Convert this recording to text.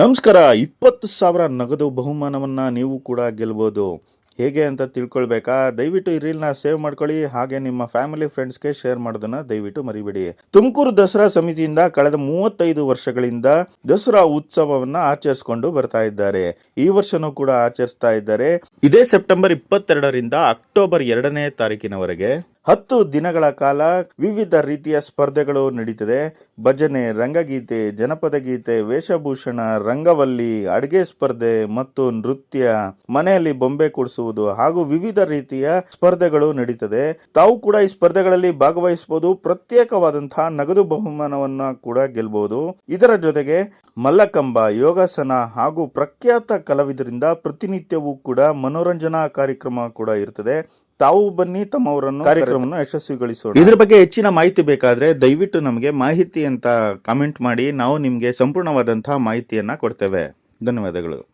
ನಮಸ್ಕಾರ. ಇಪ್ಪತ್ತು ಸಾವಿರ ನಗದು ಬಹುಮಾನವನ್ನ ನೀವು ಕೂಡ ಗೆಲ್ಬೋದು. ಹೇಗೆ ಅಂತ ತಿಳ್ಕೊಳ್ಬೇಕಾ? ದಯವಿಟ್ಟು ಈ ರೀಲ್ನ ಸೇವ್ ಮಾಡ್ಕೊಳ್ಳಿ. ಹಾಗೆ ನಿಮ್ಮ ಫ್ಯಾಮಿಲಿ ಫ್ರೆಂಡ್ಸ್ಗೆ ಶೇರ್ ಮಾಡೋದನ್ನ ದಯವಿಟ್ಟು ಮರಿಬೇಡಿ. ತುಮಕೂರು ದಸರಾ ಸಮಿತಿಯಿಂದ ಕಳೆದ ಮೂವತ್ತೈದು ವರ್ಷಗಳಿಂದ ದಸರಾ ಉತ್ಸವವನ್ನ ಆಚರಿಸಿಕೊಂಡು ಬರ್ತಾ ಇದ್ದಾರೆ. ಈ ವರ್ಷನೂ ಕೂಡ ಆಚರಿಸ್ತಾ ಇದ್ದಾರೆ. ಇದೇ ಸೆಪ್ಟೆಂಬರ್ ಇಪ್ಪತ್ತೆರಡರಿಂದ ಅಕ್ಟೋಬರ್ ಎರಡನೇ ತಾರೀಕಿನವರೆಗೆ. ಹತ್ತು ದಿನಗಳ ಕಾಲ ವಿವಿಧ ರೀತಿಯ ಸ್ಪರ್ಧೆಗಳು ನಡೀತದೆ. ಭಜನೆ, ರಂಗಗೀತೆ, ಜನಪದ ಗೀತೆ, ವೇಷಭೂಷಣ, ರಂಗವಲ್ಲಿ, ಅಡುಗೆ ಸ್ಪರ್ಧೆ ಮತ್ತು ನೃತ್ಯ ಮನೆಯಲ್ಲಿ ಬೊಂಬೆ ಕೂಡಿಸುವುದು ಹಾಗೂ ವಿವಿಧ ರೀತಿಯ ಸ್ಪರ್ಧೆಗಳು ನಡೀತದೆ. ತಾವು ಕೂಡ ಈ ಸ್ಪರ್ಧೆಗಳಲ್ಲಿ ಭಾಗವಹಿಸಬಹುದು. ಪ್ರತ್ಯೇಕವಾದಂತಹ ನಗದು ಬಹುಮಾನವನ್ನ ಕೂಡ ಗೆಲ್ಲಬಹುದು ಇದರ ಜೊತೆಗೆ ಮಲ್ಲಕಂಬ, ಯೋಗಾಸನ ಹಾಗೂ ಪ್ರಖ್ಯಾತ ಕಲಾವಿದರಿಂದ ಪ್ರತಿನಿತ್ಯವೂ ಕೂಡ ಮನೋರಂಜನಾ ಕಾರ್ಯಕ್ರಮ ಕೂಡ ಇರ್ತದೆ. ತಾವು ಬನ್ನಿ ತಮ್ಮವರನ್ನು ಕಾರ್ಯಕ್ರಮವನ್ನು ಯಶಸ್ವಿಗೊಳಿಸೋಣ. ಇದ್ರ ಬಗ್ಗೆ ಹೆಚ್ಚಿನ ಮಾಹಿತಿ ಬೇಕಾದ್ರೆ ದಯವಿಟ್ಟು ನಮಗೆ ಮಾಹಿತಿ ಅಂತ ಕಾಮೆಂಟ್ ಮಾಡಿ ನಾವು ನಿಮಗೆ ಸಂಪೂರ್ಣವಾದಂತಹ ಮಾಹಿತಿಯನ್ನ ಕೊಡ್ತೇವೆ. ಧನ್ಯವಾದಗಳು.